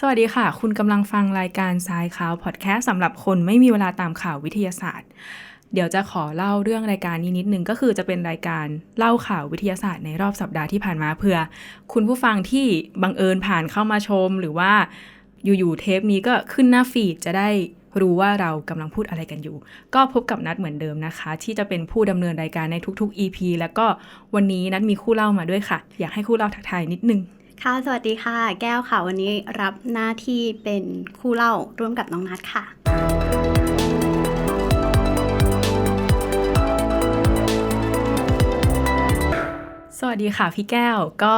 สวัสดีค่ะ คุณกำลังฟังรายการทรายข่าวพอดแคสต์สำหรับคนไม่มีเวลาตามข่าววิทยาศาสตร์ เดี๋ยวจะขอเล่าเรื่องรายการนี้นิดนึงก็คือจะเป็นรายการเล่าข่าววิทยาศาสตร์ในรอบสัปดาห์ที่ผ่านมาเพื่อ คุณผู้ฟังที่บังเอิญผ่านเข้ามาชม หรือว่าอยู่ๆเทปนี้ก็ขึ้นหน้าฟีดจะได้รู้ว่าเรากำลังพูดอะไรกันอยู่ ก็พบกับนัดเหมือนเดิมนะคะ ที่จะเป็นผู้ดำเนินรายการในทุกๆ EP แล้วก็วันนี้นัดมีคู่เล่ามาด้วยค่ะ อยากให้คู่เล่าทักทายนิดนึง ค่ะ สวัสดีค่ะ แก้วค่ะ วันนี้รับหน้าที่เป็นคู่เล่าร่วมกับน้องนัทค่ะ สวัสดีค่ะพี่แก้ว ก็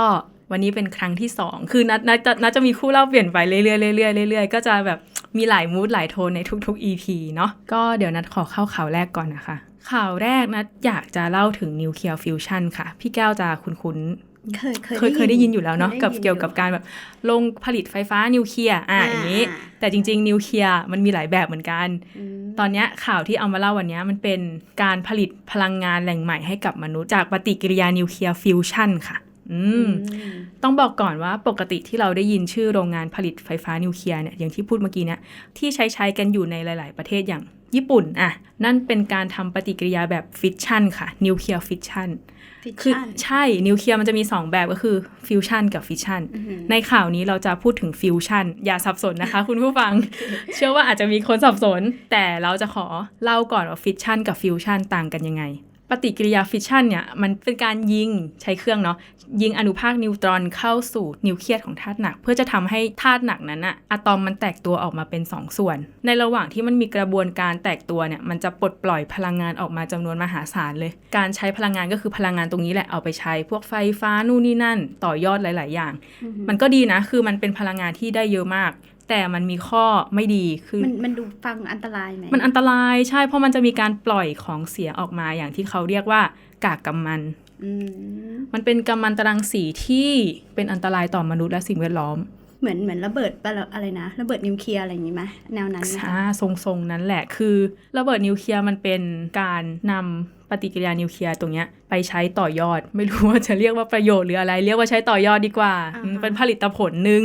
วันนี้เป็นครั้งที่สอง คือนัดนัดจะนัดจะมีคู่เล่าเปลี่ยนไปเรื่อยๆเรื่อยๆเรื่อยๆ ก็จะแบบมีหลายมูดหลายโทนในทุกๆ EP เนาะ ก็เดี๋ยวนัดขอเข้าข่าวแรกก่อนนะคะ ข่าวแรกนัดอยากจะเล่าถึงนิวเคลียร์ฟิวชันค่ะ พี่แก้วจะคุ้นๆเคยเคยเคยเคยได้ยินอยู่แล้วเนาะคได้กับยินเกี่ยวกับการแบบลงผลิตไฟฟ้านิวเคลียร์อะอ่าอย่างนี้อ่าแต่จริง ๆ นิวเคลียร์มันมีหลายแบบเหมือนกันอืมตอนเนี้ยข่าวที่เอามาเล่าวันเนี้ยมันเป็นการผลิตพลังงานแหล่งใหม่ให้กับมนุษย์จากปฏิกิริยานิวเคลียร์ฟิวชันค่ะอืมอืมต้องบอกก่อนว่าปกติที่เราได้ยินชื่อโรงงานผลิตไฟฟ้านิวเคลียร์เนี่ยอย่างที่พูดเมื่อกี้เนี่ยที่ใช้ใช้กันอยู่ในหลาย ๆ ประเทศอย่าง ญี่ปุ่นอะนั่นเป็นการทำปฏิกิริยาแบบฟิชชันค่ะนิวเคลียร์ฟิชชันฟิชคือชั่นใช่นิวเคลียร์มันจะมี 2 แบบก็คือฟิวชันกับฟิชชันอืมในข่าวนี้เราจะพูดถึงฟิวชันอย่าสับสนนะคะ คุณผู้ฟัง เชื่อว่าอาจจะมีคนสับสน แต่เราจะขอเล่าก่อนว่าฟิชชันกับฟิวชันต่างกันยังไง ปฏิกิริยาฟิชชันเนี่ยมันเป็นการยิงใช้เครื่องเนาะยิงอนุภาคนิวตรอนเข้าสู่นิวเคลียสของธาตุหนัก เพื่อจะทำให้ธาตุหนักนั้นอะอะตอมมันแตกตัวออกมาเป็น 2 ส่วน ในระหว่างที่มันมีกระบวนการแตกตัวเนี่ยมันจะปลดปล่อยพลังงานออกมาจำนวนมหาศาลเลย การใช้พลังงานก็คือพลังงานตรงนี้แหละเอาไปใช้พวกไฟฟ้านู่นนี่นั่น ต่อยอดหลาย ๆ อย่าง มันก็ดีนะคือมันเป็นพลังงานที่ได้เยอะมาก แต่มันมีข้อไม่ดีคือมันมันดูฟังอันตรายไหมมันอันตรายใช่เพราะมันจะมีการปล่อยของเสียออกมาอย่างที่เขาเรียกว่ากากกัมมันอืมมันเป็นกัมมันตรังสีที่เป็นอันตรายต่อมนุษย์และสิ่งแวดล้อม เหมือนเหมือนระเบิดปะอะไรนะระเบิดนิวเคลียร์อะไรอย่างงี้ไหมแนวนั้นไหมคะอ่าทรงๆนั้นแหละคือ ระเบิดนิวเคลียร์มันเป็นการนำปฏิกิริยานิวเคลียร์ตรงเนี้ยไปใช้ต่อยอด ไม่รู้ว่าจะเรียกว่าประโยชน์หรืออะไร เรียกว่าใใช้ต่อยอดดีกว่าอืมเป็นผลิตผลหนึ่ง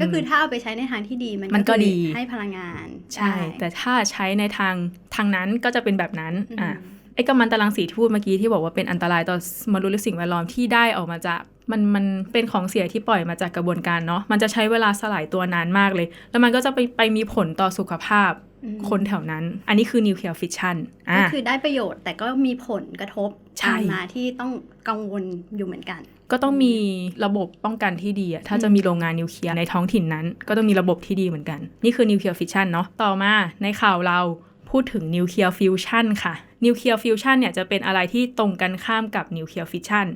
ก็คือถ้าเอาไปใช้ในทางที่ดีมันมันก็คือดีให้พลังงาน ใช่ แต่ถ้าใช้ในทางทางนั้นก็จะเป็นแบบนั้นอืมอะไอ้กัมมันตรังสีที่พูดเมื่อกี้ที่บอกว่าเป็นอันตรายต่อมนุษย์และสิ่งแวดล้อมที่ได้ออกมาจากมันมันเป็นของเสียที่ปล่อยมาจากกระบวนการเนาะมันจะใช้เวลาสลายตัวนานมากเลย แล้วมันก็จะไปไปมีผลต่อสุขภาพอืม คนแถวนั้น อันนี้คือนิวเคลียร์ฟิชชันอะก็คือได้ประโยชน์แต่ก็มีผลกระทบใช่ตามมาที่ต้องกังวลอยู่เหมือนกัน ก็ต้องมีระบบป้องกันที่ดีอะถ้าจะมีโรงงานนิวเคลียร์ในท้องถิ่นนั้น ก็ต้องมีระบบที่ดีเหมือนกัน นี่คือนิวเคลียร์ฟิชชันเนาะต่อมาในข่าวเรา พูดถึงนิวเคลียร์ฟิวชันค่ะนิวเคลียร์ฟิวชันเนี่ยจะเป็นอะไรที่ตรงกันข้ามกับนิวเคลียร์ฟิชชัน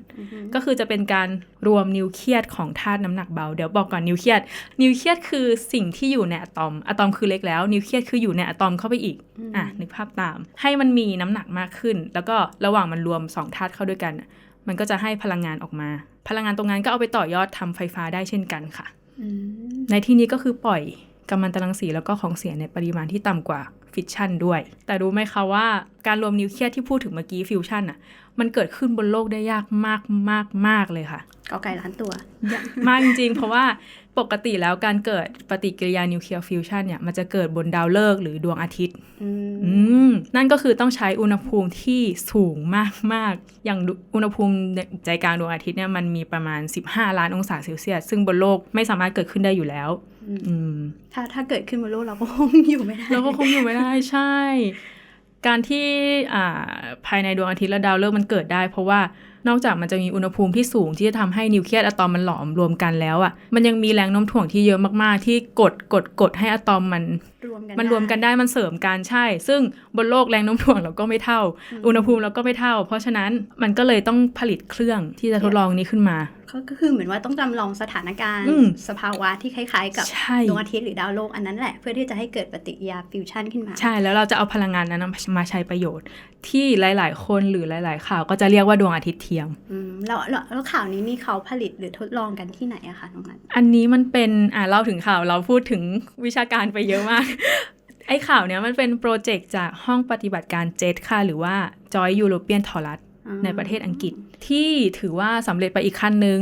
ก็คือจะเป็นการรวมนิวเคลียสของธาตุน้ำหนักเบา เดี๋ยวบอกก่อนนิวเคลียสนิวเคลียสคือสิ่งที่อยู่ในอะตอมอะตอมคือเล็กแล้วนิวเคลียสคืออยู่ในอะตอมเข้าไปอีกอะนึกภาพตาม ให้มันมีน้ำหนักมากขึ้น แล้วก็ระหว่างมันรวมสองธาตุเข้าด้วยกันน่ะมันก็จะให้พลังงานออกมา พลังงานตรงนั้นก็เอาไปต่อยอดทำไฟฟ้าได้เช่นกันค่ะอืมในที่นี้ก็คือปล่อย กัมมันตรังสีแล้วก็ของเสียในปริมาณที่ต่ำกว่าฟิชชันด้วย แต่รู้ไหมคะว่าการรวมนิวเคลียสที่พูดถึงเมื่อกี้ฟิวชันอะมันเกิดขึ้นบนโลกได้ยากมากมากมากเลยค่ะกอไก่ล้านตัว มากจริงๆเพราะว่าปกติแล้วการเกิดปฏิกิริยานิวเคลียร์ฟิวชันเนี่ยมันจะเกิดบนดาวฤกษ์หรือดวงอาทิตย์อืมอืมนั่นก็คือต้องใช้อุณหภูมิที่สูงมาก ๆ อย่างอุณหภูมิใจกลางดวงอาทิตย์เนี่ยมันมีประมาณ 15 ล้านองศาเซลเซียสซึ่งบนโลกไม่สามารถเกิดขึ้นได้อยู่แล้วอืม ถ้าถ้าเกิดขึ้นบนโลกเราก็คงอยู่ไม่ได้เราก็คงอยู่ไม่ได้ใช่ การที่อ่าภายในดวงอาทิตย์และดาวฤกษ์มันเกิดได้ เพราะว่า นอกจากมันจะมีอุณหภูมิที่สูงที่จะทำให้นิวเคลียสอะตอมมันหลอมรวมกันแล้วอะมันยังมีแรงโน้มถ่วงที่เยอะมากๆ ที่กดกดกดให้อะตอมมันรวมกันมันรวมกันได้มันเสริมกันใช่ ซึ่งบนโลกแรงโน้มถ่วงเราก็ไม่เท่า อุณหภูมิเราก็ไม่เท่า เพราะฉะนั้นมันก็เลยต้องผลิตเครื่องที่จะทดลองนี้ขึ้นมาก็ก็คือเหมือนว่าต้องจำลองสถานการณ์อืมสภาวะที่คล้าย ๆ กับใช่ดวงอาทิตย์หรือดาวโลกอันนั้นแหละ เพื่อที่จะให้เกิดปฏิกิริยาฟิวชั่นขึ้นมา ใช่แล้วเราจะเอาพลังงานนั้นมาใช้ประโยชน์ ที่หลาย ๆ คนหรือหลาย ๆ ข่าวก็จะเรียกว่าดวงอาทิตย์เทียมอืมแล้วแล้วแล้วข่าวนี้นี่เขาผลิตหรือทดลองกันที่ไหนอะคะน้องนัทอันนี้มันเป็นอ่าเล่าถึงข่าวเราพูดถึงวิชาการไปเยอะมาก ไอ้ข่าวเนี้ยมันเป็นโปรเจกต์จากห้องปฏิบัติการเจ็ตค่ะหรือว่า Joy European t o r u s อืมในประเทศอังกฤษที่ถือว่าสำเร็จไปอีกขั้นหนึ่ง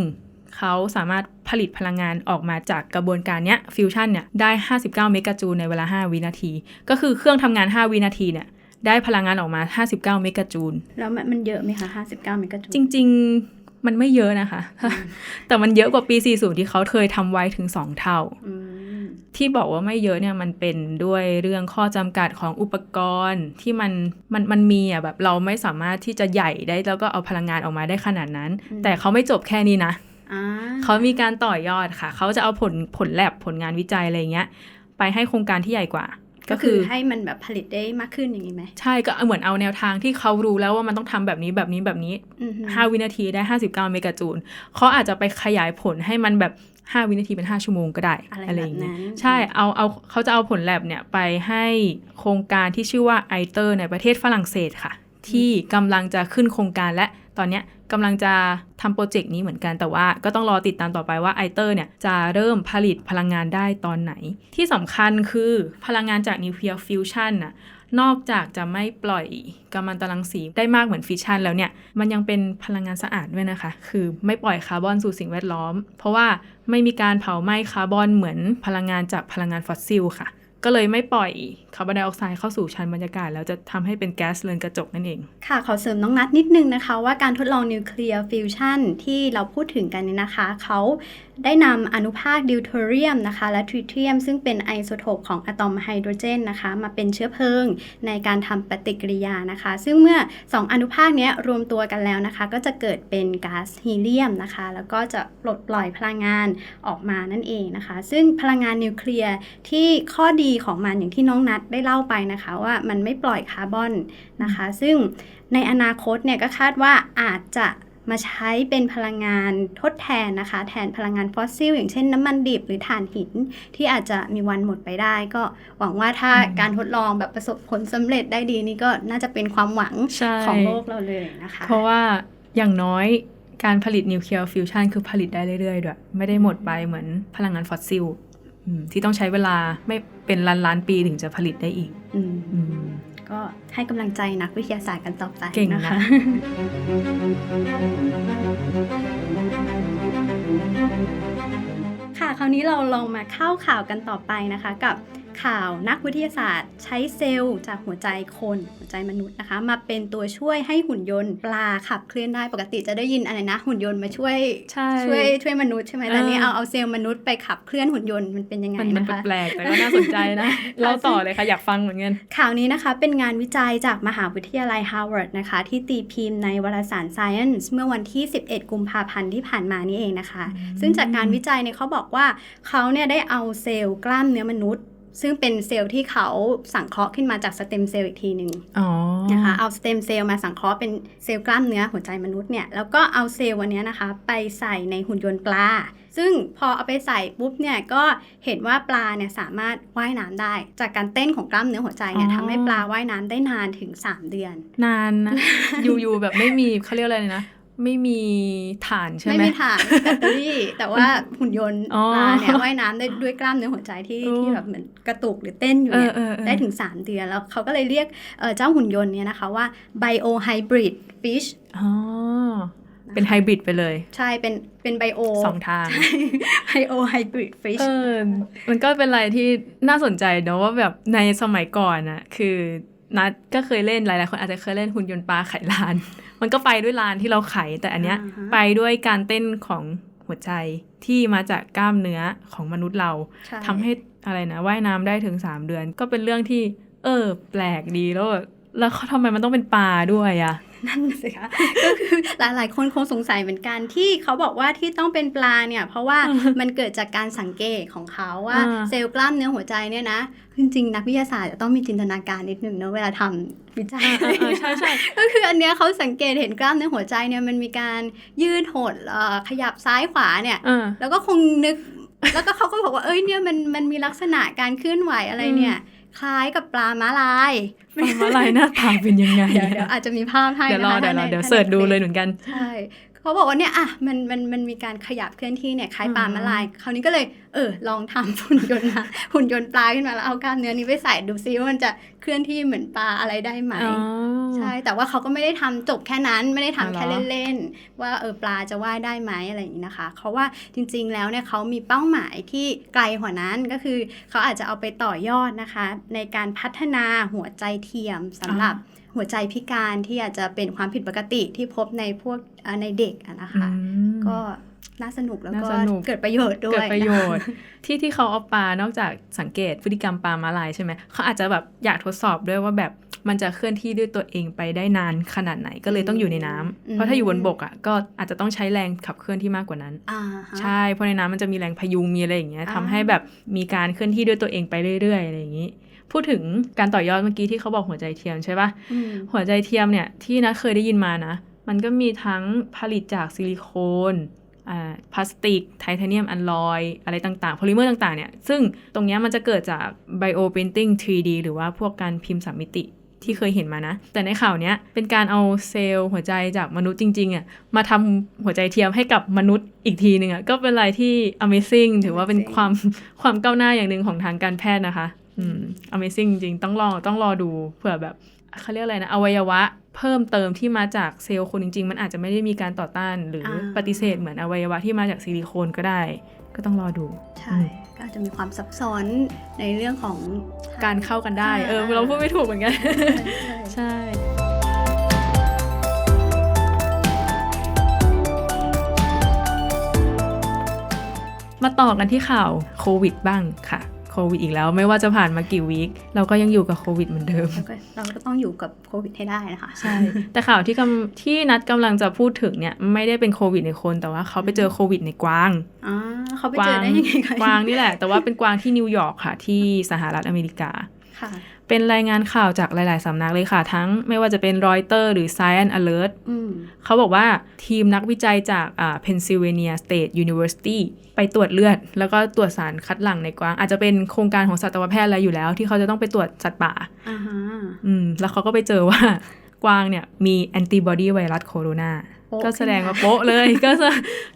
เขาสามารถผลิตพลังงานออกมาจากกระบวนการเนี้ยฟิวชันเนี่ยได้ 59 เมกะจูลในเวลา 5 วินาที ก็คือเครื่องทำงาน 5 วินาทีเนี่ย ได้พลังงานออกมา 59 เมกะจูล แล้วมันมันเยอะไหมคะ 59 เมกะจูล จริง ๆ มันไม่เยอะนะคะ แต่มันเยอะกว่าปี 40 ที่เขาเคยทำไว้ถึง 2 เท่าอืมที่บอกว่าไม่เยอะเนี่ยมันเป็นด้วยเรื่องข้อจำกัดของอุปกรณ์ที่มันมันมันมีอะแบบเราไม่สามารถที่จะใหญ่ได้แล้วก็เอาพลังงานออกมาได้ขนาดนั้นอืมแต่เขาไม่จบแค่นี้นะอ่าเขามีการต่อยอดค่ะ เขาจะเอาผลผลแลบผลงานวิจัยอะไรเงี้ย ไปให้โครงการที่ใหญ่กว่า ก็ก็คืคืออให้มันแบบผลิตได้มากขึ้นอย่างนี้ไหมใช่ก็เหมือนเอาแนวทางที่เขารู้แล้วว่ามันต้องทำแบบนี้แบบนี้แบบนี้อือฮึ5วินาทีได้ 59 เมกะจูลเขาอาจจะไปขยายผลให้มันแบบ 5 วินาทีเป็น 5 ชั่วโมงก็ได้ อะไรอะไรแบอบย่างเงี้นั้ยนใช่เอาเอาเขาจะเอาผลแลบเนี่ยไปให้โครงการที่ชื่อว่าไอเตอร์ในประเทศฝรั่งเศสค่ะ ที่กำลังจะขึ้นโครงการและตอนเนี้ย กำลังจะทำโปรเจกต์นี้เหมือนกันแต่ว่าก็ต้องรอติดตามต่อไปว่าไอเตอร์เนี่ยจะเริ่มผลิตพลังงานได้ตอนไหน ที่สำคัญคือพลังงานจากนิวเคลียร์ฟิวชันน่ะนอกจากจะไม่ปล่อยกัมมันตรังสีได้มากเหมือนฟิชชันแล้วเนี่ย มันยังเป็นพลังงานสะอาดด้วยนะคะ คือไม่ปล่อยคาร์บอนสู่สิ่งแวดล้อม เพราะว่าไม่มีการเผาไหม้คาร์บอนเหมือนพลังงานจากพลังงานฟอสซิลค่ะ ก็เลยไม่ปล่อยคาร์บอนไดออกไซด์เข้าสู่ชั้นบรรยากาศ แล้วจะทำให้เป็นแก๊สเรือนกระจกนั่นเอง ค่ะขอเสริมน้องนัดนิดนึงนะคะ ว่าการทดลองนิวเคลียร์ฟิวชันที่เราพูดถึงกันเนี่ยนะคะ เขา ได้นำอนุภาคดิวเทอเรียมนะคะ และทริเทียมซึ่งเป็นไอโซโทปของอะตอมไฮโดรเจนนะคะ มาเป็นเชื้อเพลิงในการทำปฏิกิริยานะคะ ซึ่งเมื่อ 2 อนุภาคเนี้ยรวมตัวกันแล้วนะคะ ก็จะเกิดเป็นก๊าซฮีเลียมนะคะ แล้วก็จะปลดปล่อยพลังงานออกมานั่นเองนะคะ ซึ่งพลังงานนิวเคลียร์ที่ข้อดีของมันอย่างที่น้องนัดได้เล่าไปนะคะว่ามันไม่ปล่อยคาร์บอนนะคะ ซึ่งในอนาคตเนี่ยก็คาดว่าอาจจะ มาใช้เป็นพลังงานทดแทนนะคะ แทนพลังงานฟอสซิล อย่างเช่นน้ำมันดิบหรือถ่านหินที่อาจจะมีวันหมดไปได้ ก็หวังว่าถ้าอืมการทดลองแบบประสบผลสำเร็จได้ดีนี่ก็น่าจะเป็นความหวังใช่ของโลกเราเลยนะคะ เพราะว่าอย่างน้อยการผลิตนิวเคลียร์ฟิวชันคือผลิตได้เรื่อยๆด้วยไม่ได้หมดไปเหมือนพลังงานฟอสซิลอืมที่ต้องใช้เวลาไม่เป็นล้านล้านๆปีถึงจะผลิตได้อีกอืมอืมก็ ให้กำลังใจนักวิทยาศาสตร์กันต่อไปเก่งนะนะคะค่ะคราวนี้เราลองมาเข้าข่าวกันต่อไปนะคะกับ ข่าวนักวิทยาศาสตร์ ใช้เซลล์จากหัวใจคนหัวใจมนุษย์นะคะ มาเป็นตัวช่วยให้หุ่นยนต์ปลาขับเคลื่อนได้ปกติจะได้ยินอะไรนะ หุ่นยนต์มาช่วยใช่ช่วยช่วยมนุษย์ใช่ไหมแต่เออนี่เอาเอาเซลล์มนุษย์ไปขับเคลื่อนหุ่นยนต์มันเป็นยังไงมันมันนะคะแปลกๆแต่ก็น่าสนใจนะเราต่อเลยค่ะอยากฟังเหมือนกันข่าวนี้นะคะเป็นงานวิจัยจากมหาวิทยาลัยฮาร์วาร์ดนะคะ ที่ตีพิมพ์ในวารสาร Science เมื่อวันที่ 11 กุมภาพันธ์ที่ผ่านมานี่เองนะคะ ซึ่งจากการวิจัยเนี่ยเขาบอกว่าเขาเนี่ยได้เอาเซลล์กล้ามเนื้อมนุษย์ ซึ่งเป็นเซลล์ที่เขาสังเคราะห์ขึ้นมาจากสเต็มเซลล์อีกทีหนึ่งอ๋อนะคะเอาสเต็มเซลล์มาสังเคราะห์เป็นเซลล์กล้ามเนื้อหัวใจมนุษย์เนี่ยแล้วก็เอาเซลล์วันนี้นะคะ ไปใส่ในหุ่นยนต์ปลา ซึ่งพอเอาไปใส่ปุ๊บเนี่ยก็เห็นว่าปลาเนี่ยสามารถว่ายน้ำได้ จากการเต้นของกล้ามเนื้อหัวใจเนี่ยอ๋อทำให้ปลาว่ายน้ำได้นานถึง 3 เดือน นานนะอยู่ๆแบบไม่มีเขาเรียกอะไรนะ ไม่มีฐานใช่ไหมไม่มีถ่านแบตเตอรี่แต่ว่าหุ่นยนต์อ๋อปลาเนี่ยว่ายน้ำได้ด้วยกล้ามเนื้อหัวใจที่โอ้ที่แบบเหมือนกระตุกหรือเต้นอยู่เอเนี่อยเออเออได้ถึง 3 เดือน แล้วเขาก็เลยเรียกเอ่อเจ้าหุ่นยนต์เนี่ยนะคะว่า biohybrid fish อ๋อเป็นไฮบริดไปเลย ใช่เป็นเป็นไบโอสองทางไบโอไฮบริดฟิชเออมันก็เป็นอะไรที่น่าสนใจเนอะว่าแบบในสมัยก่อนอะคือนัดก็เคยเล่นหลายๆคนอาจจะเคยเล่นหุ่นยนต์ปลาไขลาน มันก็ไปด้วยลานที่เราไข แต่อันเนี้ยอ่าฮะไปด้วยการเต้นของหัวใจที่มาจากกล้ามเนื้อของมนุษย์เราทำให้อะไรนะว่ายน้ำได้ถึง3เดือน ก็เป็นเรื่องที่ เออ แปลกดีแล้วแบบแล้วเขาทำไมมันต้องเป็นปลาด้วยอะ นั่นสิคะก็คือหลายๆ คนคงสงสัยเหมือนกันที่เขาบอกว่าที่ต้องเป็นปลาเนี่ย เพราะว่ามันเกิดจากการสังเกตของเขาว่าอ่าเซลล์กล้ามเนื้อหัวใจเนี่ยนะจริงๆนักวิทยาศาสตร์จะต้องมีจินตนาการนิดนึงเนอะเวลาทำวิจัยเออเออใช่ใช่ก็คืออันเนี้ยเขาสังเกตเห็นกล้ามเนื้อหัวใจเนี่ยมันมีการยืดหดเอ่อขยับซ้ายขวาเนี่ยเออแล้วก็คงนึก แล้วก็เขาก็บอกว่าเอ้ยเนี่ยมันมันมีลักษณะการเคลื่อนไหวอะไรเนี่ย คล้ายกับปลาม้าลายปลาอะไรหน้าตาเป็นยังไงเดี๋ยวเดี๋ยวอาจจะมีภาพให้เดี๋ยวรอนะคะเดี๋ยวรอถ้าในเดี๋ยวถ้าในเสิร์ชดู Netflix เลยเหมือนกันใช่เขาบอกว่าเนี่ยอะมันมันมันมีการขยับเคลื่อนที่เนี่ยคล้ายปลาอืมม้าลาย คราวนี้ก็เลยเออลองทำหุ่นยนต์มาหุ่นยนต์ปลาขึ้นมาแล้วเอากล้ามเนื้อนี้ไปใส่ดูซิว่ามันจะ เคลื่อนที่เหมือนปลาอะไรได้ไหมอ๋อใช่แต่ว่าเขาก็ไม่ได้ทำจบแค่นั้นไม่ได้ทำอ๋อเหรอแค่เล่นๆว่าเออปลาจะว่ายได้ไหมอะไรอย่างนี้นะคะเขาว่าจริงๆแล้วเนี่ยเขามีเป้าหมายที่ไกลกว่านั้นก็คือเขาอาจจะเอาไปต่อยอดนะคะ ในการพัฒนาหัวใจเทียมสำหรับหัวใจพิการที่อาจจะเป็นความผิดปกติที่พบในพวกเอ่อในเด็กอะนะคะอืมก็ น่าสนุกแล้วก็น่าสนุกเกิดประโยชน์ด้เกิวดยประโยนะคะชน์ ที่ที่เขาเอาปลานอกจากสังเกตพฤติกรรมปลามาลายใช่ไหมเขาอาจจะแบบอยากทดสอบด้วยว่าแบบมันจะเคลื่อนที่ด้วยตัวเองไปได้นานขนาดไหนก็เลยต้องอยู่ในน้ำอืมเพราะถ้าอยู่บนบกอะก็อาจจะต้องใช้แรงขับเคลื่อนที่มากกว่านั้นอ่าฮะใช่เพราะในน้ำมันจะมีแรงพยุงมีอะไรอย่างเงี้ยอ่าทำให้แบบมีการเคลื่อนที่ด้วยตัวเองไปเรื่อยๆอะไรอย่างงี้พูดถึงการต่อยอดเมื่อกี้ที่เขาบอกหัวใจเทียมใช่ปะอืมหัวใจเทียมเนี่ยที่นัทเคยได้ยินมานะ มันก็มีทั้งผลิตจากซิลิโคนอ่า พลาสติก ไทเทเนียมอ l ลอย อะไรต่างๆ โพลิเมอร์ต่างๆเนี่ย ซึ่งตรงนี้มันจะเกิดจากไบโอ p พ i นติ้ง 3D หรือว่าพวกการพิมพ์สามมิติที่เคยเห็นมานะ แต่ในข่าวเนี้ยเป็นการเอาเซลล์หัวใจจากมนุษย์จริงๆอะมาทำหัวใจเทียมให้กับมนุษย์อีกทีหนึ่งอะก็เป็นอะไรที่ amazing ถือว่าเป็นความความก้าวหน้าอย่างหนึ่งของทางการแพทย์นะคะอืม amazing จริงต้องรอต้องรอดูเผื่อแบบ เขาเรียกอะไรนะอวัยวะเพิ่มเติมที่มาจากเซลล์คนจริง ๆ มันอาจจะไม่ได้มีการต่อต้านหรืออาปฏิเสธเหมือนอวัยวะที่มาจากซิลิโคนก็ได้ ก็ต้องรอดู ใช่ ก็อาจจะมีความซับซ้อนในเรื่องของการเข้ากันได้ เอออ่าเราพูดไม่ถูกเหมือนกันใช่ใช่มาต่อกันที่ข่าวโควิดบ้างค่ะ โควิดอีกแล้ว ไม่ว่าจะผ่านมากี่วีคเราก็ยังอยู่กับโควิดเหมือนเดิมแล้วก็เราก็ต้องอยู่กับโควิดให้ได้นะคะใช่แต่ข่าวที่กำที่นัดกำลังจะพูดถึงเนี่ยไม่ได้เป็นโควิดในคนแต่ว่าเขาไปเจอโควิดในกวางอ๋อเขาไปเจอได้ยังไงคะกวางนี่แหละ แต่ว่าเป็นกวางที่นิวยอร์กค่ะ ที่สหรัฐอเมริกาค่ะ เป็นรายงานข่าวจากหลาย ๆ สำนักเลยค่ะ ทั้งไม่ว่าจะเป็นรอยเตอร์หรือ Science Alert อืมเขาบอกว่าทีมนักวิจัยจากอ่า Pennsylvania State University ไปตรวจเลือด แล้วก็ตรวจสารคัดหลั่งในกวาง อาจจะเป็นโครงการของสัตวแพทย์อะไรอยู่แล้ว ที่เขาจะต้องไปตรวจสัตว์ป่าอ่าฮะอืมแล้วเขาก็ไปเจอว่ากวางเนี่ยมีแอนติบอดีไวรัสโคโรนาโป๊ะ ก็แสดงว่าโป๊ะเลยก็จะ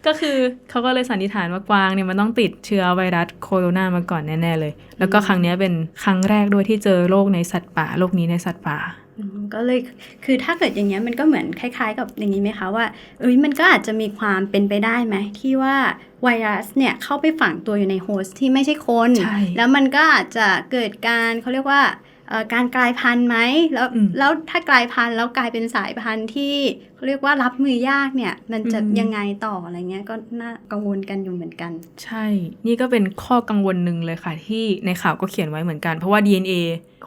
ก็คือเขาก็เลยสันนิษฐานว่ากวางเนี่ยมันต้องติดเชื้อไวรัสโคโรนามาก่อนแน่ๆเลย แล้วก็ครั้งเนี้ยเป็นครั้งแรกด้วยที่เจอโรคในสัตว์ป่าโรคนี้ในสัตว์ป่าอืมก็เลยคือถ้าเกิดอย่างเงี้ยมันก็เหมือนคล้าย ๆ กับอย่างนี้ไหมคะว่าเอ้ยมันก็อาจจะมีความเป็นไปได้ไหมที่ว่าไวรัสเนี่ยเข้าไปฝังตัวอยู่ในโฮสต์ที่ไม่ใช่คนใช่แล้วมันก็อาจจะเกิดการเขาเรียกว่าเอ่อ การกลายพันธุ์ไหมแล้วอืมแล้วถ้ากลายพันธุ์แล้วกลายเป็นสายพันธุ์ที่เขาเรียกว่ารับมือยากเนี่ยมันจะอืมยังไงต่ออะไรเงี้ยก็น่ากังวลกันอยู่เหมือนกัน ใช่ นี่ก็เป็นข้อกังวลหนึ่งเลยค่ะ ที่ในข่าวก็เขียนไว้เหมือนกัน เพราะว่า DNA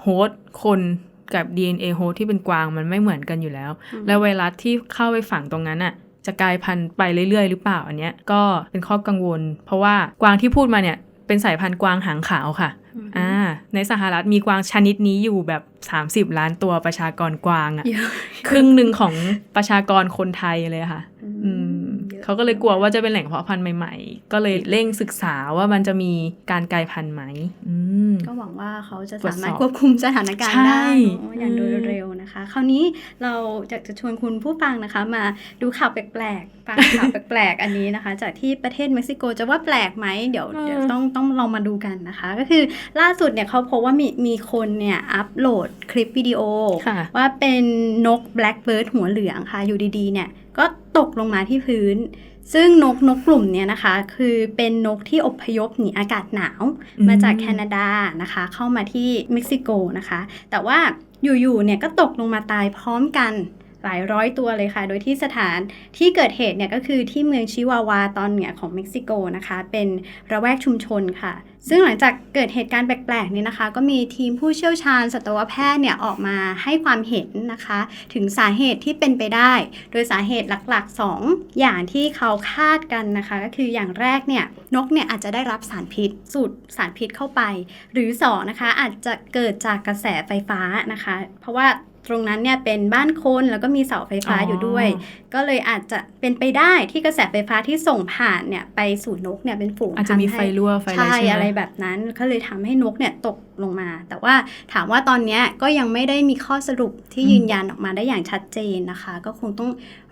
โฮสต์คนกับ DNA โฮสต์ที่เป็นกวางมันไม่เหมือนกันอยู่แล้วอืมแล้วไวรัสที่เข้าไปฝังตรงนั้นอะจะกลายพันธุ์ไปเรื่อยๆ หรือเปล่าอันเนี้ยก็เป็นข้อกังวล เพราะว่ากวางที่พูดมาเนี่ยเป็นสายพันธุ์กวางหางขาวค่ะ อ่าในสหรัฐมีกวางชนิดนี้อยู่แบบ 30 ล้านตัวประชากรกวางอะเยอะครึ่งหนึ่งของประชากรคนไทยเลยค่ะอืมยอะ เขาก็เลยกลัวว่าจะเป็นแหล่งเพาะพันธุ์ใหม่ ๆ ก็เลยเร่งศึกษาว่ามันจะมีการกลายพันธุ์ไหมอืมก็หวังว่าเขาจะตรวจสาสอบมารถควบคุมสถานการณ์ใช่ได้เนอะอย่างโดยอืมเร็วนะคะ คราวนี้เราอยากจะชวนคุณผู้ฟังนะคะ มาดูข่าวแปลกๆฟังข่าวแปลกๆอันนี้นะคะ จากที่ประเทศเม็กซิโกจะว่าแปลกไหมเดี๋ยวเดี๋ยวต้องต้องลองมาดูกันนะคะ ก็คือล่าสุดเนี่ยเขาพบว่ามีมีคนเนี่ยอัปโหลดคลิปวิดีโอค่ะว่าเป็นนก blackbird หัวเหลืองค่ะอยู่ดีๆเนี่ยก็ตกลงมาที่พื้น ซึ่งนกนกกลุ่มเนี้ยนะคะ คือเป็นนกที่อพยพหนีอากาศหนาวอืมมาจากแคนาดานะคะ เข้ามาที่เม็กซิโกนะคะ แต่ว่าอยู่ๆเนี่ยก็ตกลงมาตายพร้อมกัน หลายร้อยตัวเลยค่ะ โดยที่สถานที่เกิดเหตุเนี่ยก็คือที่เมืองชิวาวาตอนเหนือของเม็กซิโกนะคะ เป็นระแวกชุมชนค่ะ ซึ่งหลังจากเกิดเหตุการณ์แปลกๆนี้นะคะ ก็มีทีมผู้เชี่ยวชาญสัตวแพทย์เนี่ยออกมาให้ความเห็นนะคะ ถึงสาเหตุที่เป็นไปได้ โดยสาเหตุหลักๆ 2ออย่างที่เขาคาดกันนะคะ ก็คืออย่างแรกเนี่ยนกเนี่ยอาจจะได้รับสารพิษสูดสารพิษเข้าไป หรือสองนะคะอาจจะเกิดจากกระแสไฟฟ้านะคะ เพราะว่า ตรงนั้นเนี่ยเป็นบ้านคนแล้วก็มีเสาไฟฟ้าอยู่ด้วย ก็เลยอาจจะเป็นไปได้ที่กระแสไฟฟ้าที่ส่งผ่านเนี่ยไปสู่นกเนี่ยเป็นฝูงอาจจะมีทำไฟให้รั่วไฟอะไรใช่ใช่ไหมอะไรแบบนั้นก็เลยทำให้นกเนี่ยตกลงมา แต่ว่าถามว่าตอนเนี้ยก็ยังไม่ได้มีข้อสรุปที่ยืนยันออกมาได้อย่างชัดเจนนะคะ ก็คงต้อง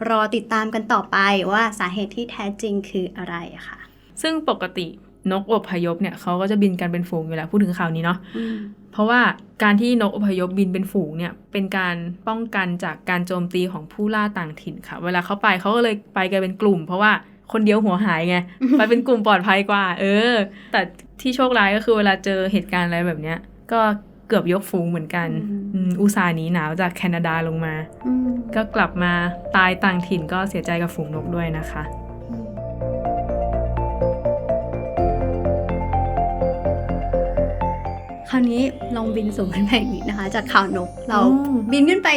รอติดตามกันต่อไปว่าสาเหตุที่แท้จริงคืออะไรอะค่ะ ซึ่งปกติ นกอพยพเนี่ยเขาก็จะบินกันเป็นฝูงอยู่แล้วพูดถึงข่าวนี้เนาะอืมเพราะว่าการที่นกอพยพบินเป็นฝูงเนี่ยเป็นการป้องกันจากการโจมตีของผู้ล่าต่างถิ่นค่ะ เวลาเขาไปเขาก็เลยไปกันเป็นกลุ่ม เพราะว่าคนเดียวหัวหายไงไปเป็นกลุ่มปลอดภัยกว่า เออ แต่ที่โชคร้ายก็คือเวลาเจอเหตุการณ์อะไรแบบเนี้ย ก็เกือบยกฝูงเหมือนกันอืมอุตส่าห์หนีหนาวจากแคนาดาลงมาอืมก็กลับมาตายต่างถิ่นก็เสียใจกับฝูงนกด้วยนะคะ คราวนี้ลองบินสูงขึ้นไปอีกนิดนะคะ จากข่าวนกเราอ๋อบินขึ้นไป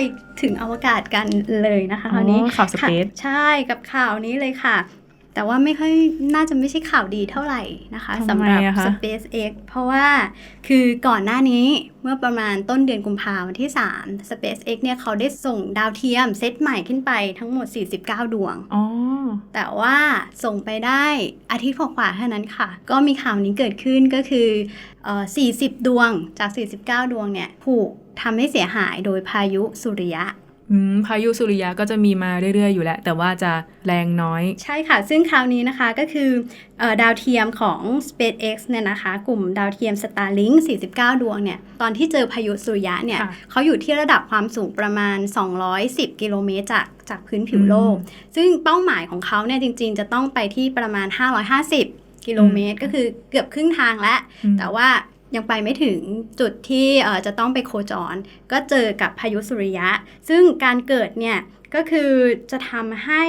ถึงอวกาศกันเลยนะคะคราวนี้อ๋อข่าวสเปซค่ะใช่กับข่าวนี้เลยค่ะ แต่ว่าไม่ค่อยน่าจะไม่ใช่ข่าวดีเท่าไหร่นะคะทำไมสำหรับอะคะ SpaceX เพราะว่าคือก่อนหน้านี้เมื่อประมาณต้นเดือนกุมภาพันธ์วันที่ 3 SpaceX เนี่ยเขาได้ส่งดาวเทียมเซตใหม่ขึ้นไปทั้งหมด 49 ดวงอ๋อแต่ว่าส่งไปได้อาทิตย์กว่าๆเท่านั้นค่ะ ก็มีข่าวนี้เกิดขึ้นก็คือเอ่อ40 ดวงจาก 49 ดวงเนี่ย ถูกทำให้เสียหายโดยพายุสุริยะอืม พายุสุริยะก็จะมีมาเรื่อยๆ อยู่แล้ว แต่ว่าจะแรงน้อย ใช่ค่ะ ซึ่งคราวนี้นะคะก็คือเออดาวเทียมของ SpaceX เนี่ยนะคะ กลุ่มดาวเทียม Starlink 49 ดวงเนี่ย ตอนที่เจอพายุสุริยะเนี่ยค่ะเขาอยู่ที่ระดับความสูงประมาณ 210 กิโลเมตรจากจากพื้นผิวโลก ซึ่งเป้าหมายของเขาเนี่ยจริงๆ จะต้องไปที่ประมาณ 550 กิโลเมตร ก็คือเกือบครึ่งทางแล้วอืมแต่ว่า ยังไปไม่ถึงจุดที่จะต้องไปโคจร ก็เจอกับพายุสุริยะ ซึ่งการเกิดเนี่ยก็คือจะทำให้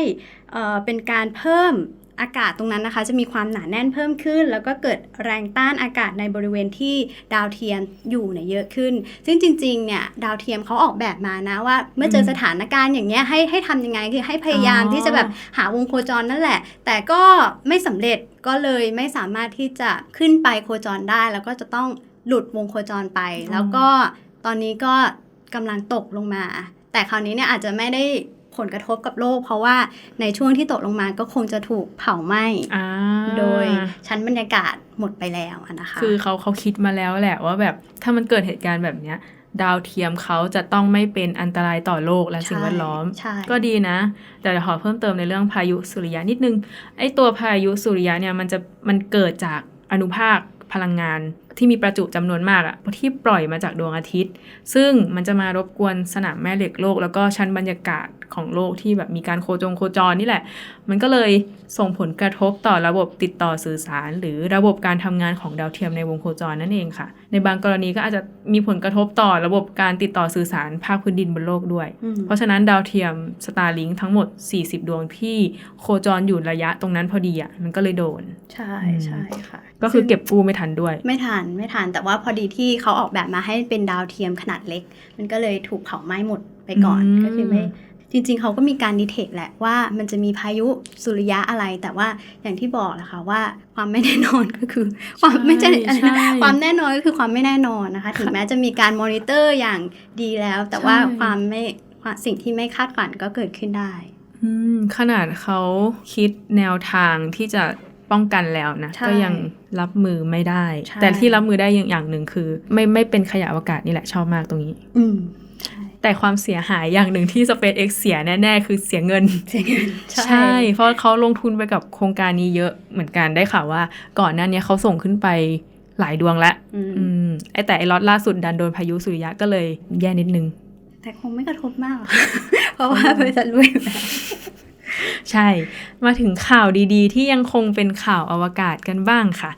เป็นการเพิ่ม อากาศตรงนั้นนะคะ จะมีความหนาแน่นเพิ่มขึ้น แล้วก็เกิดแรงต้านอากาศในบริเวณที่ดาวเทียมอยู่เนี่ยเยอะขึ้น ซึ่งจริงๆเนี่ยดาวเทียมเขาออกแบบมานะว่า เมื่อเจอสถานการณ์อย่างเงี้ยให้ให้ทำยังไงคือให้พยายามที่จะแบบหาวงโคจรนั่นแหละ แต่ก็ไม่สำเร็จก็เลยไม่สามารถที่จะขึ้นไปโคจรได้ แล้วก็จะต้องหลุดวงโคจรไป แล้วก็ตอนนี้ก็กำลังตกลงมา แต่คราวนี้เนี่ยอาจจะไม่ได้ ผลกระทบกับโลก เพราะว่าในช่วงที่ตกลงมาก็คงจะถูกเผาไหม้อ่าโดยชั้นบรรยากาศหมดไปแล้วอะนะคะ คือเขาเขาคิดมาแล้วแหละว่าแบบถ้ามันเกิดเหตุการณ์แบบเนี้ยดาวเทียมเขาจะต้องไม่เป็นอันตรายต่อโลกและสิ่งแวดล้อมใช่ก็ดีนะ แต่เดี๋ยวขอเพิ่มเติมในเรื่องพายุสุริยะนิดนึง ไอตัวพายุสุริยะเนี่ยมันจะมันเกิดจากอนุภาคพลังงานที่มีประจุจำนวนมากอะที่ปล่อยมาจากดวงอาทิตย์ ซึ่งมันจะมารบกวนสนามแม่เหล็กโลก แล้วก็ชั้นบรรยากาศของโลกที่แบบมีการโคจงโคจรนี่แหละ มันก็เลยส่งผลกระทบต่อระบบติดต่อสื่อสาร หรือระบบการทำงานของดาวเทียมในวงโคจรนั่นเองค่ะ ในบางกรณีก็อาจจะมีผลกระทบต่อระบบการติดต่อสื่อสารภาคพื้นดินบนโลกด้วยอืมเพราะฉะนั้นดาวเทียม Starlink ทั้งหมด 40 ดวงที่โคจรอยู่ระยะตรงนั้นพอดีอะมันก็เลยโดน ใช่ใช่ค่ะ ก็คือเก็บกู้ไม่ทันด้วย ไม่ทันไม่ทันแต่ว่าพอดีที่เขาออกแบบมาให้เป็นดาวเทียมขนาดเล็ก มันก็เลยถูกเผาไหม้หมดไปก่อนอืมก็คือไม่ จริงๆ เขาก็มีการดีเทคแหละว่ามันจะมีพายุสุริยะอะไร แต่ว่าอย่างที่บอกแหละค่ะว่าความไม่แน่นอนก็คือ ความไม่ใช่อะไรนะใช่ความแน่นอนก็คือความไม่แน่นอนนะคะ ถึงแม้จะมีการมอนิเตอร์อย่างดีแล้ว แต่ว่าใช่ความไม่ความสิ่งที่ไม่คาดฝันก็เกิดขึ้นได้อืมขนาดเขาคิดแนวทางที่จะป้องกันแล้วนะใช่ก็ยังรับมือไม่ได้ใช่แต่ที่รับมือได้อย่างอย่างหนึ่งคือ ไม่ไม่เป็นขยะอวกาศนี่แหละชอบมากตรงนี้ อืมใช่ แต่ความเสียหายอย่างหนึ่งที่ SpaceX เสียแน่ ๆ คือเสียเงิน เสียเงิน ใช่ เพราะเขาลงทุนไปกับโครงการนี้เยอะเหมือนกันได้ข่าวว่า ก่อนหน้านี้เขาส่งขึ้นไปหลายดวงแล้วอืมอืมไอแต่ไอล็อตล่าสุดดันโดนพายุสุริยะก็เลยแย่นิดนึง แต่คงไม่กระทบมากหรอกเพราะว่าบริษัทรวยอยู่แล้วใช่ มาถึงข่าวดีๆ ที่ยังคงเป็นข่าวอวกาศกันบ้างค่ะ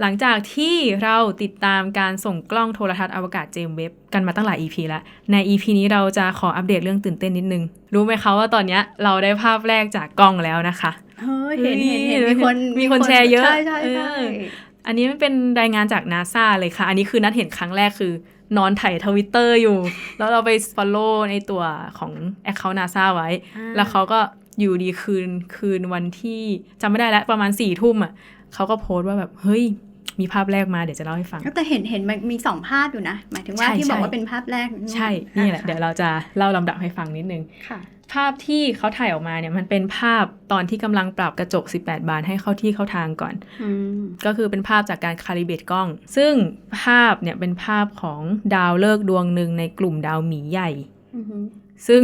หลังจากที่เราติดตามการส่งกล้องโทรทัศน์อวกาศเจมส์เว็บกันมาตั้งหลาย EP แล้ว ใน EP นี้เราจะขออัปเดตเรื่องตื่นเต้นนิดนึง รู้ไหมคะว่าตอนเนี้ยเราได้ภาพแรกจากกล้องแล้วนะคะเฮ้ยเห็นเห็นเห็นเฮ้ยมีคนมีคนแชร์เยอะ ใช่ใช่ใช่เอออันนี้มันเป็นรายงานจากนาซาเลยค่ะ อันนี้คือนัดเห็นครั้งแรกคือนอนถ่ายทวิตเตอร์อยู่ แล้วเราไป follow ในตัวของ Account NASA ไว้อ่าแล้วเขาก็อยู่ดีคืนคืนวันที่จำไม่ได้แล้วประมาณสี่ทุ่มอะ เขาก็โพสต์ว่าแบบเฮ้ยมีภาพแรกมาเดี๋ยวจะเล่าให้ฟังแต่เห็นเห็นมันมีสองภาพอยู่นะ หมายถึงว่าใช่ที่บอกใช่ว่าเป็นภาพแรก ใช่ นี่แหละ เดี๋ยวเราจะเล่าลำดับให้ฟังนิดนึงค่ะภาพที่เขาถ่ายออกมาเนี่ยมันเป็นภาพตอนที่กำลังปรับกระจก 18 บานให้เข้าที่เข้าทางก่อนอืมก็คือเป็นภาพจากการคาลิเบตกล้อง ซึ่งภาพเนี่ยเป็นภาพของดาวฤกษ์ดวงหนึ่งในกลุ่มดาวหมีใหญ่อือหือซึ่ง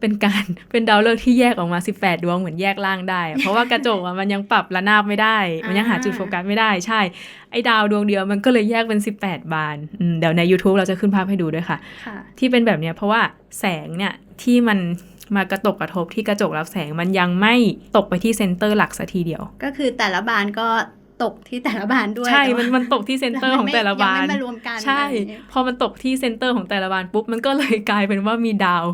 เป็นการเป็นดาวฤกษ์ที่แยกออกมา 18 ดวงเหมือนแยกล่างได้อะเพราะว่ากระจกอะมันยังปรับระนาบไม่ได้ มันยังหาจุดโฟกัสไม่ได้ใช่ ไอ้ดาวดวงเดียวมันก็เลยแยกเป็น 18 บานอืมเดี๋ยวใน YouTube เราจะขึ้นภาพให้ดูด้วยค่ะค่ะที่เป็นแบบเนี้ยเพราะว่าแสงเนี่ยที่มันมากระตกกระทบที่กระจกรับแสงมันยังไม่ตกไปที่เซนเตอร์หลักสัทีเดียว ก็คือแต่ละบานก็ตกที่แต่ละบานด้วย ใช่แต่ว่ามันมันตกที่เซนเตอร์ของแต่ละบานยังไม่มารวมกัน ใช่อะไรอย่างเงี้ยพอมันตกที่เซนเตอร์ของแต่ละบานปุ๊บ มันก็เลยกลายเป็นว่ามีดาว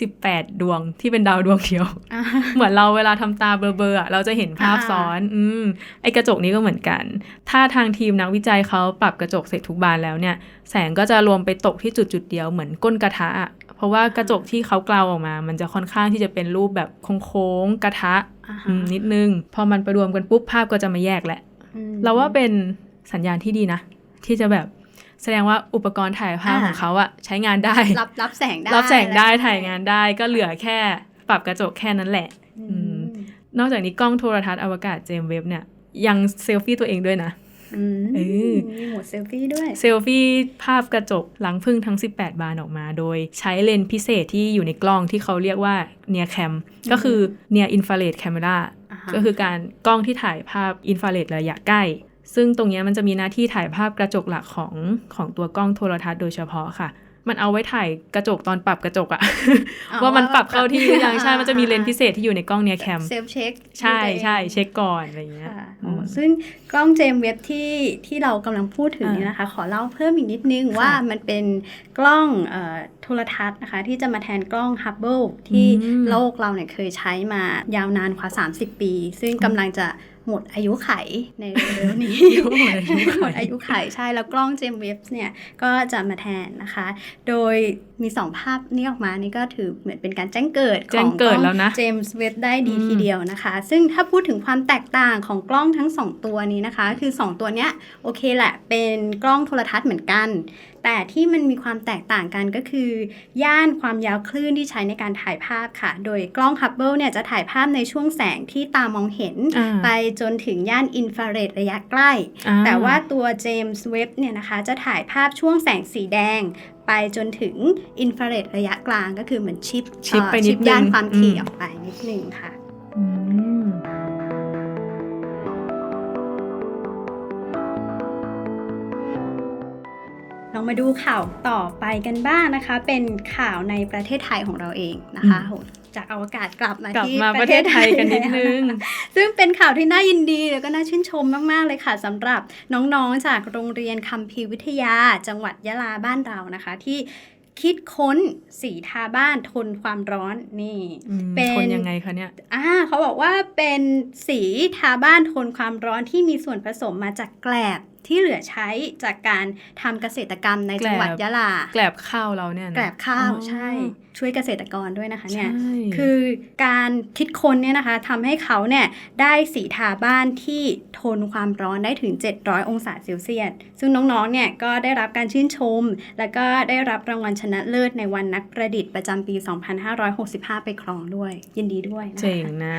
18 ดวงที่เป็นดาวดวงเดียวอ่าเหมือนเราเวลาทำตาเบลอๆอะเราจะเห็นภาพอ่าซ้อน อืมไอกระจกนี้ก็เหมือนกัน ถ้าทางทีมนักวิจัยเขาปรับกระจกเสร็จทุกบานแล้วเนี่ย แสงก็จะรวมไปตกที่จุดจุดๆเดียวเหมือนก้นกระทะอะเพราะว่ากระจกที่เขากลาวออกมา มันจะค่อนข้างที่จะเป็นรูปแบบโค้งๆกระทะอ่าฮะอืมนิดนึง พอมันไปรวมกันปุ๊บภาพก็จะมาแยกแหละอืมเราว่าเป็นสัญญาณที่ดีนะ ที่จะแบบ แสดงว่าอุปกรณ์ถ่ายภาพอ่าของเขาอะใช้งานได้ รับรับแสงได้ รับแสงได้อะรถ่ายงานได้ก็เหลือแค่ปรับกระจกแค่นั้นแหละอือืมมนอกจากนี้กล้องโทรทัศน์อวกาศเจมส์เว็บเนี่ยยังเซลฟี่ตัวเองด้วยนะอืมเออมีโหมดเซลฟี่ด้วย เซลฟี่ภาพกระจกหลังพึ่งทั้ง 18 บานออกมา โดยใช้เลนส์พิเศษที่อยู่ในกล้องที่เขาเรียกว่า near cam ก็คือ near infrared camera อ่าฮะก็คือการกล้องที่ถ่ายภาพอินฟราเรดระยะใกล้ ซึ่งตรงเนี้ยมันจะมีหน้าที่ถ่ายภาพกระจกหลักของของตัวกล้องโทรทัศน์โดยเฉพาะค่ะ มันเอาไว้ถ่ายกระจกตอนปรับกระจกอะอ๋อว่ามันปรับเข้าที่หรือยังอ่าใช่ มันจะมีเลนส์พิเศษที่อยู่ในกล้องเนียแคมเซลฟเช็คใช่ใช่เช็คก่อนอะไรอย่างเงี้ยค่ะอือ๋อมซึ่งกล้องเจมส์เว็บที่ที่เรากำลังพูดถึงอ่าเนี่ยนะคะ ขอเล่าเพิ่มอีกนิดนึงค่ะว่ามันเป็นกล้องเอ่อโทรทัศน์นะคะ ที่จะมาแทนกล้องฮับเบิลที่อืมโลกเราเนี่ยเคยใช้มายาวนานกว่า 30 ปี ซึ่งกำลังจะ หมดอายุไขในเร็วๆนี้หมดอายุไขหมดอายุไขใช่แล้วกล้องเจมส์เว็บเนี่ยก็จะมาแทนนะคะ โดยมีสองภาพนี้ออกมานี่ก็ถือเหมือนเป็นการแจ้งเกิดแจ้งเกิดแล้วนะเจมส์เว็บได้ดีอืมทีเดียวนะคะ ซึ่งถ้าพูดถึงความแตกต่างของกล้องทั้ง 2 ตัวนี้นะคะ คือ 2 ตัวเนี้ยโอเคแหละเป็นกล้องโทรทัศน์เหมือนกัน แต่ที่มันมีความแตกต่างกันก็คือ ย่านความยาวคลื่นที่ใช้ในการถ่ายภาพค่ะ โดยกล้องฮับเบิลเนี่ยจะถ่ายภาพในช่วงแสงที่ตามองเห็นอ่าไปจนถึงย่านอินฟราเรดระยะใกล้อ่แต่ว่าตัวเจมส์เว็บเนี่ยนะคะจะถ่ายภาพช่วงแสงสีแดงไปจนถึงอินฟราเรดระยะกลางก็คือเหมือนชิปชิปเอ่อไปนิดนึงย่านความถี่อืมออกไปนิดนึงค่ะ อืม เรามาดูข่าวต่อไปกันบ้างนะคะ เป็นข่าวในประเทศไทยของเราเองนะคะโหจากอวกาศกลับมากลับที่มาประเทศไทยกันนิดนึง ซึ่งเป็นข่าวที่น่ายินดีแล้วก็น่าชื่นชมมากๆเลยค่ะสำหรับน้องๆจากโรงเรียนคัมภีร์วิทยา จังหวัดยะลาบ้านเรานะคะ ที่คิดค้นสีทาบ้านทนความร้อนนี่อืมเป็นคนยังไงคะเนี่ยอ่าเขาบอกว่าเป็นสีทาบ้านทนความร้อนที่มีส่วนผสมมาจากแกลบ ที่เหลือใช้จากการทำเกษตรกรรมในจังหวัดแกลบยะลาแกลบข้าวเราเนี่ยนะแกลบข้าวอ๋อใช่ ช่วยเกษตรกรด้วยนะคะเนี่ยใช่คือการคิดค้นเนี่ยนะคะทำให้เขาเนี่ยได้สีทาบ้านที่ทนความร้อนได้ถึง 700 องศาเซลเซียส ซึ่งน้องๆเนี่ยก็ได้รับการชื่นชม แล้วก็ได้รับรางวัลชนะเลิศในวันนักประดิษฐ์ประจำปี 2565 ไปครองด้วย ยินดีด้วยนะคะเจ๋งนะ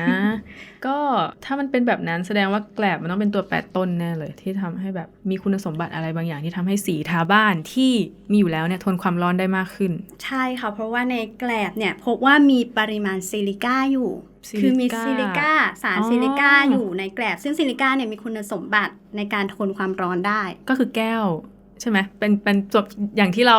ก็ถ้ามันเป็นแบบนั้นแสดงว่าแกลบมันต้องเป็นตัวแปดต้นแน่เลยที่ทำให้แบบ มีคุณสมบัติอะไรบางอย่างที่ทำให้สีทาบ้านที่มีอยู่แล้วเนี่ยทนความร้อนได้มากขึ้น ใช่ค่ะ เพราะว่าในแกลบเนี่ยพบว่ามีปริมาณซิลิก้าอยู่ซิลิก้าคือมีซิลิก้าสารอ๋อซิลิก้าอยู่ในแกลบ ซึ่งซิลิก้าเนี่ยมีคุณสมบัติในการทนความร้อนได้ ก็คือแก้วใช่ไหมเป็นเป็นจบอย่างที่เรา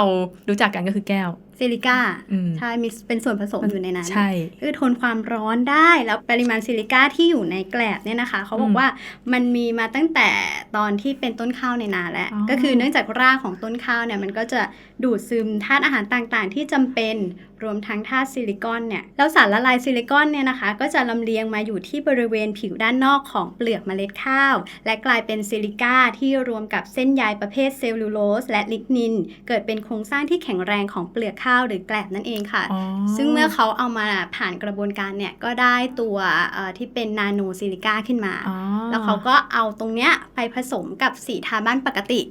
รู้จักกันก็คือแก้ว ซิลิก้าอืมใช่มีเป็นส่วนผสมอยู่ในนั้นใช่คือทนความร้อนได้แล้วปริมาณซิลิก้าที่อยู่ในแกลบเนี่ยนะคะเขาบออืกมว่ามันมีมาตั้งแต่ตอนที่เป็นต้นข้าวในนาแล้วอ๋อก็คือเนื่องจากรากของต้นข้าวเนี่ยมันก็จะดูดซึมธาตุอาหารต่างๆ ที่จำเป็นรวมทั้งธาตุซิลิคอนเนี่ยแล้วสารละลายซิลิคอนเนี่ยนะคะ ก็จะลำเลียงมาอยู่ที่บริเวณผิวด้านนอกของเปลือกเมล็ดข้าว และกลายเป็นซิลิก้าที่รวมกับเส้นใยประเภทเซลลูโลสและลิกนิน เกิดเป็นโครงสร้างที่แข็งแรงของเปลือกข้าวหรือแกลบนั่นเองค่ะอ๋อซึ่งเมื่อเขาเอามาผ่านกระบวนการเนี่ยก็ได้ตัวเอ่อที่เป็นนาโนซิลิก้าขึ้นมาอ๋อแล้วเขาก็เอาตรงเนี้ยไปผสมกับสีทาบ้านปกติ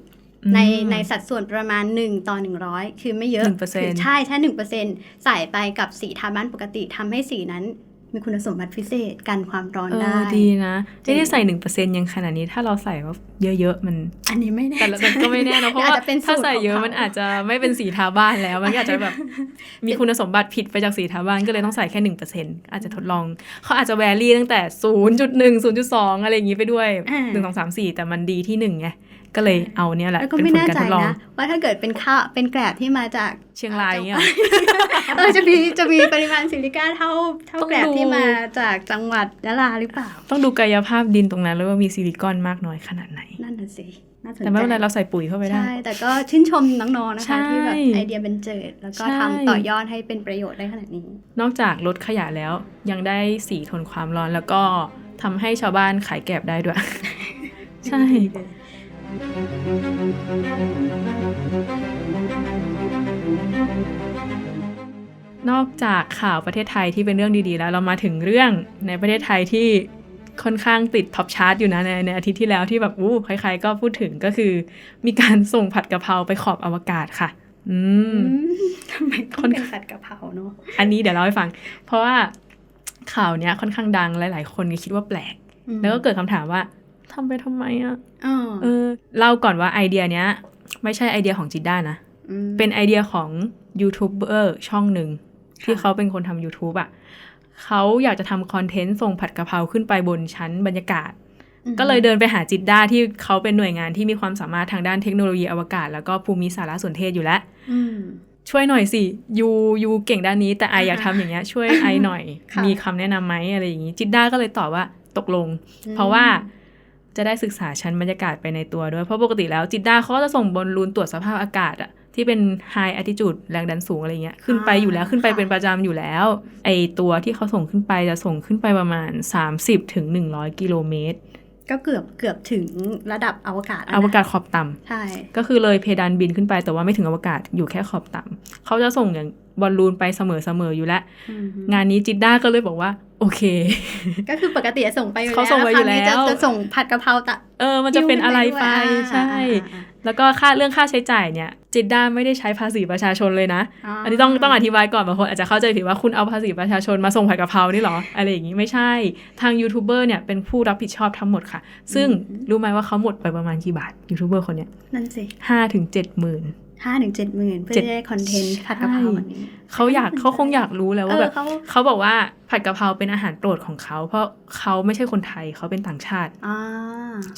ในอืมในสัดส่วนประมาณ 1 ต่อ 100 คือไม่เยอะ1%คือใช่ใช่หนึ่งเปอร์เซ็นต์ใส่ไปกับสีทาบ้านปกติทำให้สีนั้นมีคุณสมบัติพิเศษกันความร้อนเอได้อดีนะจริงไม่ได้ใส่หนึ่งเปอร์เซ็นยังขนาดนี้ถ้าเราใส่ว่าเยอะๆ มัน อันนี้ไม่แน่แต่ละแต่ก็ไม่แน่นะเพราะว่าอจจเป็นถ้าสูตใส่เยอะขงขมันอาจจะไม่เป็นสีทาบ้านแล้ว มันก็อาจจะแบบมีคุณสมบัติผิดไปจากสีทาบ้านก็เลยต้องใส่แค่หนึ่งเปอร์เซ็นอาจจะทดลองเขาอาจจะแวรี่ตั้งแต่ศูนย์จุดหนึ่งศูนย์จุดสองอะไรอย่างงี้ไปด้วยอ่าหนึ่งสองสามสี่แต่มันดีที่หนึ่งไง ก็เลยเอาเนี่ยแหละแล้วก็เป็นไม่ผลแน่การใจทดลองนะ ว่าถ้าเกิดเป็นข้าวเป็นแกลบที่มาจากเชียงรายเนี่ยเออจะมีจะมีปริมาณซิลิก้าเท่าเท่าต้องแกลบดูที่มาจากจังหวัดยะลาหรือเปล่า ต้องดูกายภาพดินตรงนั้นแล้วว่ามีซิลิคอนมากน้อยขนาดไหน นั่นน่ะสิน่าสนใจแต่ไม่เป็นไรเราใส่ปุ๋ยเข้าไปได้ ใช่ แต่ก็ชื่นชมน้องๆนะใช่คะที่แบบไอเดียเป็นเจิด แล้วก็ใช่ทำต่อยอดให้เป็นประโยชน์ได้ขนาดนี้ นอกจากลดขยะแล้วยังได้สีทนความร้อนแล้วก็ทำให้ชาวบ้านขายแกบได้ด้วย ใช่ นอกจากข่าวประเทศไทยที่เป็นเรื่องดีๆ แล้วเรามาถึงเรื่องในประเทศไทยที่ค่อนข้างติดท็อปชาร์ตอยู่นะในในอาทิตย์ที่แล้วที่แบบอู้ใครๆก็พูดถึงก็คือ มีการส่งผัดกะเพราไปขอบอวกาศค่ะ อืมอืมทำไมต้องค่อนเป็นผัดกะเพราเนาะอันนี้เดี๋ยวเล่าให้ฟัง เพราะว่าข่าวเนี้ยค่อนข้างดังหลาย ๆ คนก็คิดว่าแปลกอืมแล้วก็เกิดคำถามว่า ทำไปทำไมอะอ๋อเออเล่าก่อนว่าไอเดียเนี้ย ไม่ใช่ไอเดียของจิดด้านะมเป็นไอเดียของยูทูบเบอร์ช่องหนึ่ง ที่ค่ะเขาเป็นคนทำ YouTube อะเขาอยากจะทำคอนเทนต์ส่งผัดกะเพราขึ้นไปบนชั้นบรรยากาศอืมก็เลยเดินไปหาจิดด้าที่เขาเป็นหน่วยงานที่มีความสามารถทางด้านเทคโนโลยีอวกาศ แล้วก็ภูมิสารสนเทศอยู่แล้วอืมช่วยหน่อยสิยูยูเก่งด้านนี้ แต่ไออยากทำอย่างเงี้ยช่วยไอหน่อยค่ะมีคำแนะนำไหมอะไรอย่างงี้ จิดด้าก็เลยตอบว่าตกลงอืมเพราะว่า จะได้ศึกษาชั้นบรรยากาศไปในตัวด้วย เพราะปกติแล้วจิตดาเขาจะส่งบอลลูนตรวจสภาพอากาศอะที่เป็น high altitude แรงดันสูงอะไรเงี้ยขึ้นไปอยู่แล้วขึ้นไปเป็นประจำอยู่แล้ว ไอตัวที่เขาส่งขึ้นไปจะส่งขึ้นไปประมาณ 30ถึง100 กิโลเมตร ก็เกือบเกือบถึงระดับอวกาศแล้วอนะวกาศขอบต่ำใช่ก็คือเลยเพดานบินขึ้นไป แต่ว่าไม่ถึงอวกาศอยู่แค่ขอบต่ำเขาจะส่งอย่างบอลลูนไปเสมอๆอยู่แล้วอืมงานนี้จิดด้าก็เลยบอกว่า โอเค ก็คือปกติจะส่งไปอยู่แล้วเขาส่งไปอยู่คราวนี้แล้วจะจะส่งผัดกะเพราตะเออมันจะเป็นอะไรไปด้วยใช่อ่าอ่า แล้วก็ค่าเรื่องค่าใช้จ่ายเนี่ยจิดด้าไม่ได้ใช้ภาษีประชาชนเลยนะ อันนี้ต้องต้องอธิบายก่อนบางคนอาจจะเข้าใจผิดว่าคุณเอาภาษีประชาชนมาส่งผัดกะเพรานี่เหรอ อะไรอย่างนี้ไม่ใช่ ทางยูทูบเบอร์เนี่ยเป็นผู้รับผิดชอบทั้งหมดค่ะ ซึ่งรู้ไหมว่าเขาหมดไปประมาณกี่บาทยูทูบเบอร์คนเนี้ยนั่นสิห้าถึงเจ็ดหมื่นห้าถึงเจ็ดหมื่นเพื่อเจ็ดจะได้คอนเทนต์ผัดกะเพราแบบนี้เขาอยากเขาคงอยากรู้แล้วว่าแบบเออเขาเขาบอกว่าผัดกะเพราเป็นอาหารโปรดของเขา เพราะเขาไม่ใช่คนไทยเขาเป็นต่างชาติอ่า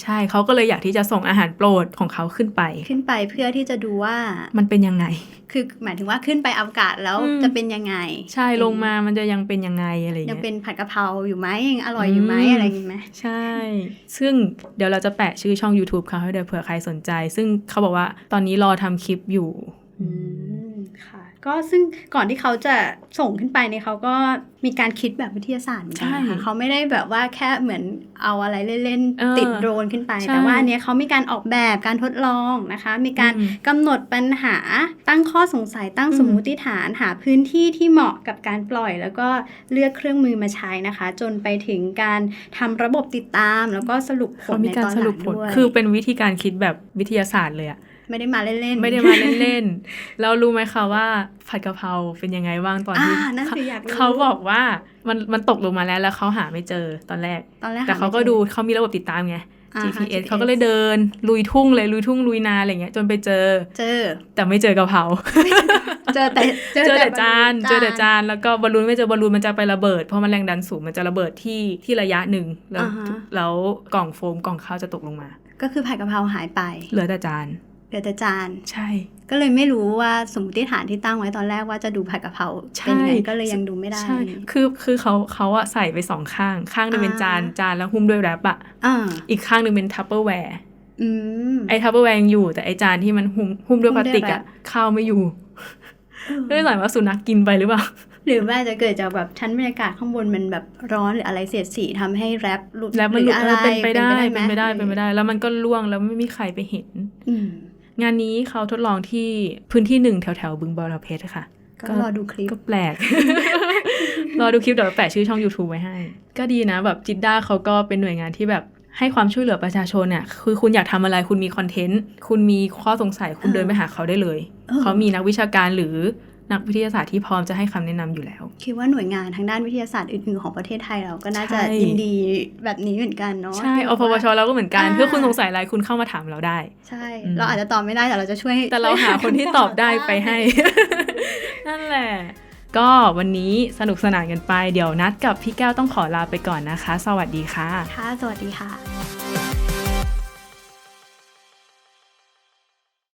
ใช่เขาก็เลยอยากที่จะส่งอาหารโปรดของเขาขึ้นไป ขึ้นไปเพื่อที่จะดูว่ามันเป็นยังไง คือหมายถึงว่าขึ้นไปอวกาศแล้วอืมจะเป็นยังไง ใช่ลงมามันจะยังเป็นยังไงอะไรอย่างยังเงี้ยเป็นผัดกะเพราอยู่ไหมยังอร่อยอยู่ไหมอืมอะไรอย่างงี้ไหมใช่ ซึ่งเดี๋ยวเราจะแปะชื่อช่อง YouTube เขาให้เดี๋ยวเผื่อใครสนใจ ซึ่งเขาบอกว่าตอนนี้รอทำคลิปอยู่อืมค่ะ ก็ซึ่งก่อนที่เขาจะส่งขึ้นไปเนี่ยเขาก็มีการคิดแบบวิทยาศาสตร์เหมือนกันนะใช่คะเขาไม่ได้แบบว่าแค่เหมือนเอาอะไรเล่นเออๆติดโดรนขึ้นไปใช่แต่ว่าอันเนี้ยเขามีการออกแบบการทดลองนะคะ มีการอืมกำหนดปัญหาตั้งข้อสงสัยตั้งอืมสมมุติฐานหาพื้นที่ที่เหมาะกับการปล่อย แล้วก็เลือกเครื่องมือมาใช้นะคะ จนไปถึงการทำระบบติดตาม แล้วก็สรุปผเขาลมีในการตอนสหรุลัปงผลด้วยคือเป็นวิธีการคิดแบบวิทยาศาสตร์เลยอะ ไม่ได้มาเล่นๆ ไม่ได้มาเล่นๆแล้วรู้ไหมคะว่าผัดกะเพราเป็นยังไงบ้างตอนที่อ่านั่นสิอยากรู้เขาบอกว่ามันมันตกลงมาแล้วแล้วเขาหาไม่เจอตอนแรกตอนแรกแต่เขาก็หไม่จอดูเขามีระบบติดตามไงอ่าฮะ GPS เขาก็เลยเดิน ลุยทุ่งเลยลุยทุ่งลุยนาอะไรเงี้ยจนไปเจอ เจอ แต่ไม่เจอกะเพราเจอแต่เจอแต่จานบอลลูเจอแต่จานแล้วก็บอลลูนไม่เจอบอลลูนมันจะไประเบิดเพราะมันแรงดันสูงมันจะระเบิดที่ที่ระยะหนึ่งแล้วอ่าฮะแล้วกล่องโฟมกล่องข้าวจะตกลงมา ก็คือผัดกะเพราหายไป เหลือแต่จาน เหลือแต่จาน ใช่ ก็เลยไม่รู้ว่าสมมติฐานที่ตั้งไว้ตอนแรกว่าจะดูผัดกะเพราใช่เป็นยังไงก็เลยยังดูไม่ได้ ใช่ คือคือเขาเขาอะใส่ไปสองข้าง ข้างหนึงเป็นจานอ่าจานแล้วหุ้มด้วยแรปอะอ่าอีกข้างหนึงเป็นทัพเปอร์แวร์อืมไอ้ทัพเปอร์แวร์ยังอยู่ แต่ไอ้จานที่มันหุ้มหุ้มด้วยหุ้พมลาด้วยสติกอะแรปข้าวไม่อยู่ไม่ได้หมายว่าสุนัขกินไปหรือเปล่าหรือว่าจะเกิดจากแบบชั้นบรรยากาศข้างบนมันแบบร้อนหรืออะไรเสียดสีทำให้แรปหลุดแล้วมันหลุดรืออะไรเออเป็นไปได้หเป็นไปได้เป็นไปได้ แล้วมันก็ล่วงแล้วไม่มีใครไปเห็นอืม งานนี้เขาทดลองที่พื้นที่หนึ่งแถวแถวๆบึงบอระเพชรค่ะ ก็รอดูคลิปก็แปลก รอดูคลิปเดี๋ยวเราแปะชื่อช่อง YouTube ไว้ให้ ก็ดีนะแบบจิดด้าเขาก็เป็นหน่วยงานที่แบบให้ความช่วยเหลือประชาชนเนี่ยคือคุณอยากทำอะไรคุณมีคอนเทนต์ คุณมีข้อสงสัยคุณเออเดินไปหาเขาได้เลยเออเขามีนักวิชาการหรือ นักวิทยาศาสตร์ที่พร้อมจะให้คำแนะนำอยู่แล้ว คิดว่าหน่วยงานทางด้านวิทยาศาสตร์อื่นๆของประเทศไทยเราก็น่าจะใช่ยินดีแบบนี้เหมือนกันเนาะใช่ที่อแบบพวว่าชเราก็เหมือนกันอ่าเพื่อคุณสงสัยอะไรคุณเข้ามาถามเราได้ ใช่อืมเราอาจจะตอบไม่ได้แต่เราจะช่วย แต่เราหาคนที่ตอบได้ไปให้ นั่นแหละ ก็วันนี้สนุกสนานกันไป เดี๋ยวนัดกับพี่แก้วต้องขอลาไปก่อนนะคะ สวัสดีค่ะ ค่ะ สวัสดีค่ะ